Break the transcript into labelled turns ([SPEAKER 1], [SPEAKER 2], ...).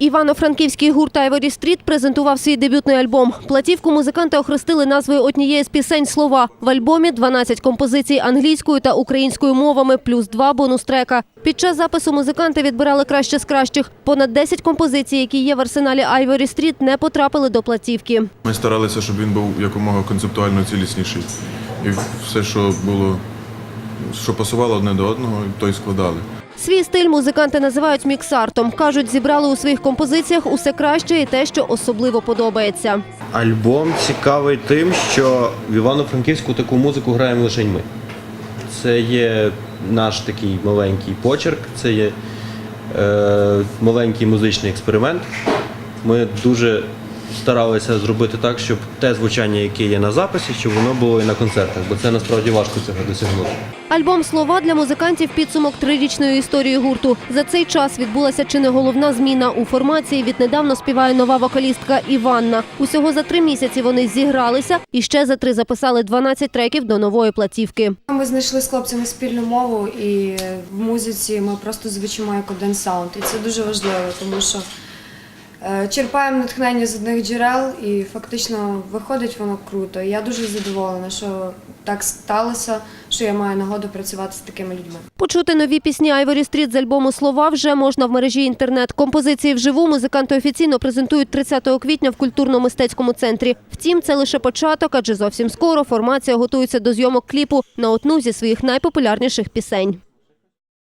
[SPEAKER 1] Івано-Франківський гурт Айворі Стріт презентував свій дебютний альбом. Платівку музиканти охрестили назвою однієї з пісень слова. В альбомі 12 композицій англійською та українською мовами, плюс два бонус-трека. Під час запису музиканти відбирали краще з кращих. Понад 10 композицій, які є в арсеналі Айворі Стріт, не потрапили до платівки.
[SPEAKER 2] Ми старалися, щоб він був якомога концептуально цілісніший. І все, що було, що пасувало одне до одного, то й складали.
[SPEAKER 1] Свій стиль музиканти називають міксартом. Кажуть, зібрали у своїх композиціях усе краще і те, що особливо подобається.
[SPEAKER 3] Альбом цікавий тим, що в Івано-Франківську таку музику граємо лише ми. Це є наш такий маленький почерк, це є е, маленький музичний експеримент. Ми дуже старалися зробити так, щоб те звучання, яке є на записі, щоб воно було і на концертах, бо це насправді важко цього досягнути.
[SPEAKER 1] Альбом Слова для музикантів підсумок трирічної історії гурту. За цей час відбулася чи не головна зміна у формації. Віднедавно співає нова вокалістка Іванна. Усього за три місяці вони зігралися і ще за три записали 12 треків до нової платівки.
[SPEAKER 4] Ми знайшли з хлопцями спільну мову, і в музиці ми просто звучимо як один саунд. І це дуже важливо, тому що черпаємо натхнення з одних джерел, і фактично виходить воно круто. Я дуже задоволена, що так сталося, що я маю нагоду працювати з такими людьми.
[SPEAKER 1] Почути нові пісні Айворі Стріт з альбому Слова вже можна в мережі інтернет. Композиції вживу музиканти офіційно презентують 30 квітня в культурно-мистецькому центрі. Втім, це лише початок, адже зовсім скоро формація готується до зйомок кліпу на одну зі своїх найпопулярніших пісень.